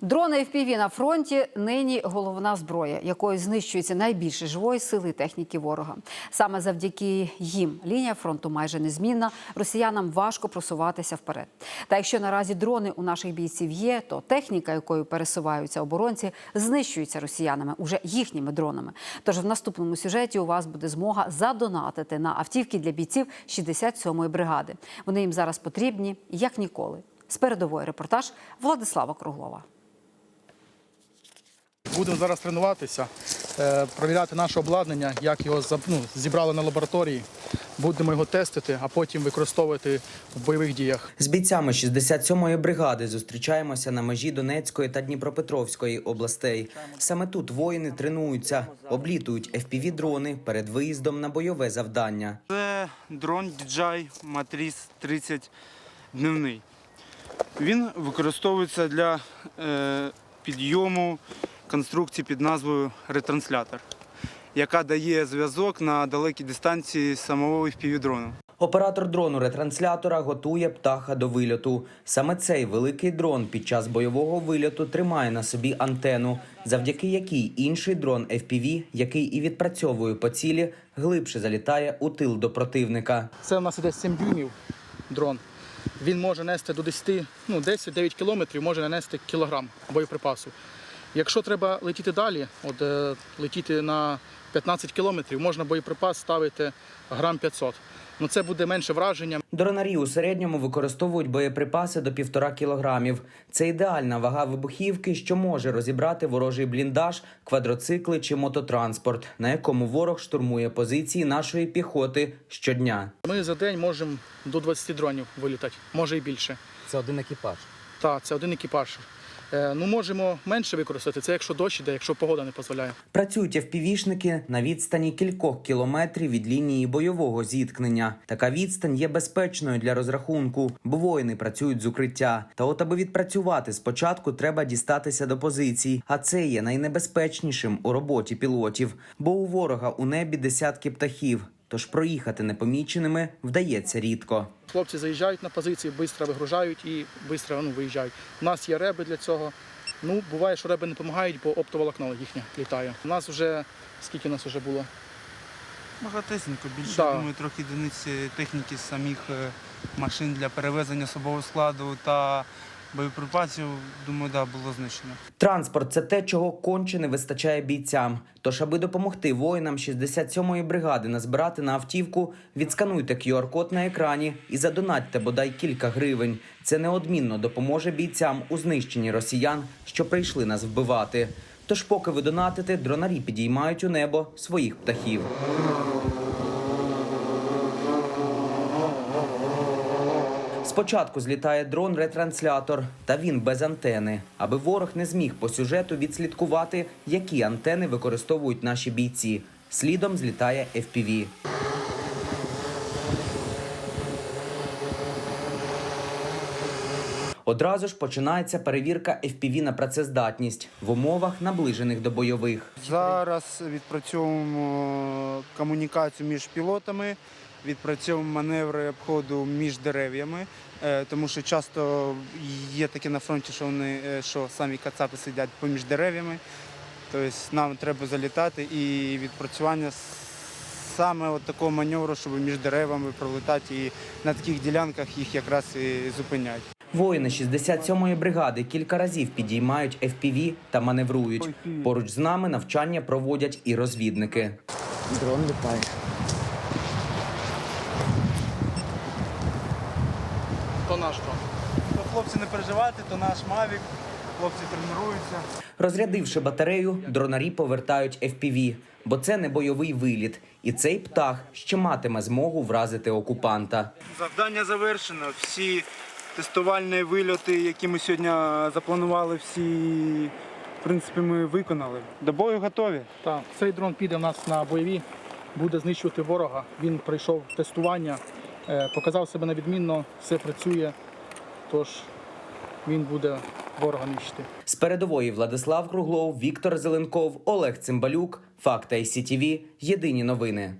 Дрони FPV на фронті нині головна зброя, якою знищується найбільше живої сили техніки ворога. Саме завдяки їм лінія фронту майже незмінна. Росіянам важко просуватися вперед. Та якщо наразі дрони у наших бійців є, то техніка, якою пересуваються оборонці, знищується росіянами уже їхніми дронами. Тож в наступному сюжеті у вас буде змога задонатити на автівки для бійців 67-ї бригади. Вони їм зараз потрібні як ніколи. З передової репортаж Владислава Круглова. Будемо зараз тренуватися, е, провіряти наше обладнання, як його ну, зібрали на лабораторії. Будемо його тестити, а потім використовувати в бойових діях. З бійцями 67-ї бригади зустрічаємося на межі Донецької та Дніпропетровської областей. Саме тут воїни тренуються, облітують FPV-дрони перед виїздом на бойове завдання. Це дрон DJI Matrix 30 дневний. Він використовується для е, підйому конструкції під назвою ретранслятор, яка дає зв'язок на далекій дистанції самого FPV-дрону. Оператор дрону ретранслятора готує птаха до вильоту. Саме цей великий дрон під час бойового вильоту тримає на собі антену, завдяки якій інший дрон FPV, який і відпрацьовує по цілі, глибше залітає у тил до противника. Це у нас іде 7 дюймів дрон. Він може нести до 10, ну 10-9 кілометрів, може нанести кілограм боєприпасу. Якщо треба летіти далі, от е, летіти на 15 кілометрів, можна боєприпас ставити грам 500. Ну це буде менше враження. Дронарі у середньому використовують боєприпаси до півтора кілограмів. Це ідеальна вага вибухівки, що може розібрати ворожий бліндаж, квадроцикли чи мототранспорт, на якому ворог штурмує позиції нашої піхоти щодня. Ми за день можемо до 20 дронів вилітати, може і більше. Це один екіпаж. Так, це один екіпаж. Е, Ну можемо менше використати. Це якщо дощ іде, якщо погода не дозволяє. Працюють впівішники на відстані кількох кілометрів від лінії бойового зіткнення. Така відстань є безпечною для розрахунку, бо воїни працюють з укриття. Та от аби відпрацювати спочатку, треба дістатися до позицій, а це є найнебезпечнішим у роботі пілотів, бо у ворога у небі десятки птахів. Тож проїхати непоміченими вдається рідко. Хлопці заїжджають на позиції, швидко вигружають і швидко ну, виїжджають. У нас є реби для цього. Ну, буває, що реби не допомагають, бо оптоволокно їхнє літає. У нас вже скільки у нас вже було? Багатесенько, більше, Да. думаю, трохи одиниці техніки самих е, машин для перевезення особового складу та боєприпасів, думаю, да, було знищено. Транспорт це те, чого конче не вистачає бійцям. Тож, аби допомогти воїнам 67-ї бригади назбирати на автівку, відскануйте QR-код на екрані і задонатьте бодай кілька гривень. Це неодмінно допоможе бійцям у знищенні росіян, що прийшли нас вбивати. Тож, поки ви донатите, дронарі підіймають у небо своїх птахів. Спочатку злітає дрон-ретранслятор, та він без антени, аби ворог не зміг по сюжету відслідкувати, які антени використовують наші бійці. Слідом злітає FPV. Одразу ж починається перевірка FPV на працездатність в умовах, наближених до бойових. Зараз відпрацьовуємо комунікацію між пілотами, відпрацьовуємо маневри обходу між дерев'ями, е, тому що часто є таке на фронті, що вони е, що самі кацапи сидять поміж дерев'ями. Тобто нам треба залітати і відпрацювання саме от такого маневру, щоб між деревами пролетати і на таких ділянках їх якраз і зупиняють. Воїни 67-ї бригади кілька разів підіймають FPV та маневрують. Поруч з нами навчання проводять і розвідники. Дрон літає. То наш дрон. То хлопці не переживайте, то наш Мавік, хлопці тренуються. Розрядивши батарею, дронарі повертають FPV, бо це не бойовий виліт, і цей птах ще матиме змогу вразити окупанта. Завдання завершено. Всі тестувальні вильоти, які ми сьогодні запланували, всі в принципі ми виконали. До бою готові. Так, цей дрон піде в нас на бойові, буде знищувати ворога. Він пройшов тестування, показав себе на відмінно, все працює. Тож він буде ворога нищити. З передової Владислав Круглов, Віктор Зеленков, Олег Цимбалюк, Факт ICTV. Єдині новини.